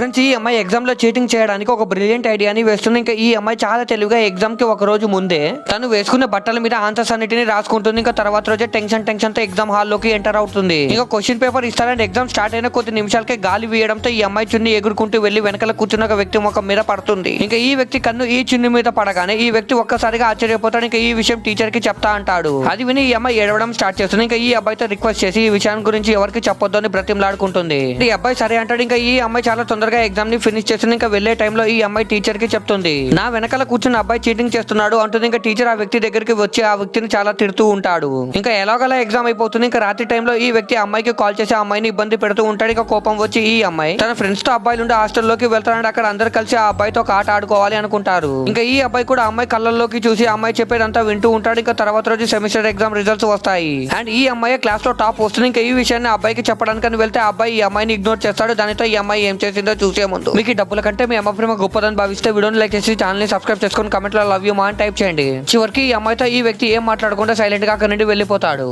Friends ఈ అమ్మాయి ఎగ్జామ్లో చీటింగ్ చేయడానికి ఒక బ్రిలియంట్ ఐడియాని వేస్తుంది. ఇంకా ఈ అమ్మాయి చాలా తెలివిగా ఎగ్జామ్కి ఒక రోజు ముందే తను వేసుకున్న బట్టల మీద ఆన్సర్స్ అన్నిటిని రాసుకుంటుంది. ఇంకా తర్వాత రోజే టెన్షన్ టెన్షన్తో ఎగ్జామ్ హాల్లోకి ఎంటర్ అవుతుంది. ఇంకా క్వశ్చన్ పేపర్ ఇస్తారని ఎగ్జామ్ స్టార్ట్ అయిన కొద్ది నిమిషాలకే గాలి వేయడంతో ఈ అమ్మాయి చున్ని ఎగురుకుంటూ వెళ్ళి వెనకాల కూర్చున్న ఒక వ్యక్తి ముఖం మీద పడుతుంది. ఇంకా ఈ వ్యక్తి కన్ను ఈ చున్ని మీద పడగానే ఈ వ్యక్తి ఒక్కసారిగా ఆశ్చర్యపోతాడు. ఇంకా ఈ విషయం టీచర్కి చెప్తా అంటాడు. అది విని ఈ అమ్మాయి ఏడవడం స్టార్ట్ చేస్తుంది. ఇంకా ఈ అబ్బాయితో రిక్వెస్ట్ చేసి ఈ విషయం గురించి ఎవరికి చెప్పొద్దు అని బ్రతిమలాడుకుంటుంది. ఈ అబ్బాయి సరే అంటాడు. ఇంకా ఈ అమ్మాయి చాలా తొందరగా ఎగ్జామ్ని ఫినిష్ చేసి ఇంకా వెళ్ళే టైంలో ఈ అమ్మాయి టీచర్కి చెప్తుంది. నా వెనకాల కూర్చున్న అబ్బాయి చీటింగ్ చేస్తున్నాడు. అంటుంది ఇంకా టీచర్ ఆ వ్యక్తి దగ్గరికి వచ్చి ఆ వ్యక్తిని చాలా తిడుతూ ఉంటాడు. ఇంకా ఎలాగలా ఎగ్జామ్ అయిపోతుంది. ఇంకా రాత్రి టైంలో ఈ వ్యక్తి అమ్మాయికి కాల్ చేసి అమ్మాయిని ఇబ్బంది పెడుతూ ఉంటాడు. ఇంకా కోపం వచ్చి ఈ అమ్మాయి తన ఫ్రెండ్స్తో అబ్బాయిలు ఉండే హాస్టల్లోకి వెళ్తాడు అక్కడ అందరు కలిసి ఆ అబ్బాయితో ఒక ఆట ఆడుకోవాలి అనుకుంటారు. ఇంకా ఈ అబ్బాయి కూడా అమ్మాయి కళ్ళల్లోకి చూసి అమ్మాయి చెప్పేదంతా వింటూ ఉంటాడు. ఇంకా తర్వాత రోజు సెమిస్టర్ ఎగ్జామ్ రిజల్ట్స్ వస్తాయి. అండ్ ఈ అమ్మాయి క్లాస్లో టాప్ వస్తుంది. ఇంకా ఈ విషయాన్ని అబ్బాయికి చెప్పడానికి వెళ్తే అబ్బాయి ఈ అమ్మాయిని ఇగ్నోర్ చేస్తాడు. దానితో ఈ అమ్మాయి ఏం చేసిందో చూసే ముందు మీకు డబ్బుల కంటే మీ అమ్మ ప్రేమ గొప్పదని భావిస్తే వీడియోని లైక్ చేసి ఛానల్ని సబ్స్క్రైబ్ చేసుకొని కమెంట్లో లవ్ యూ మా అని టైప్ చేయండి. చివరికి ఈ అమ్మాయితో ఈ వ్యక్తి ఏం మాట్లాడకుండా సైలెంట్గా అక్కడి నుండి వెళ్ళిపోతాడు.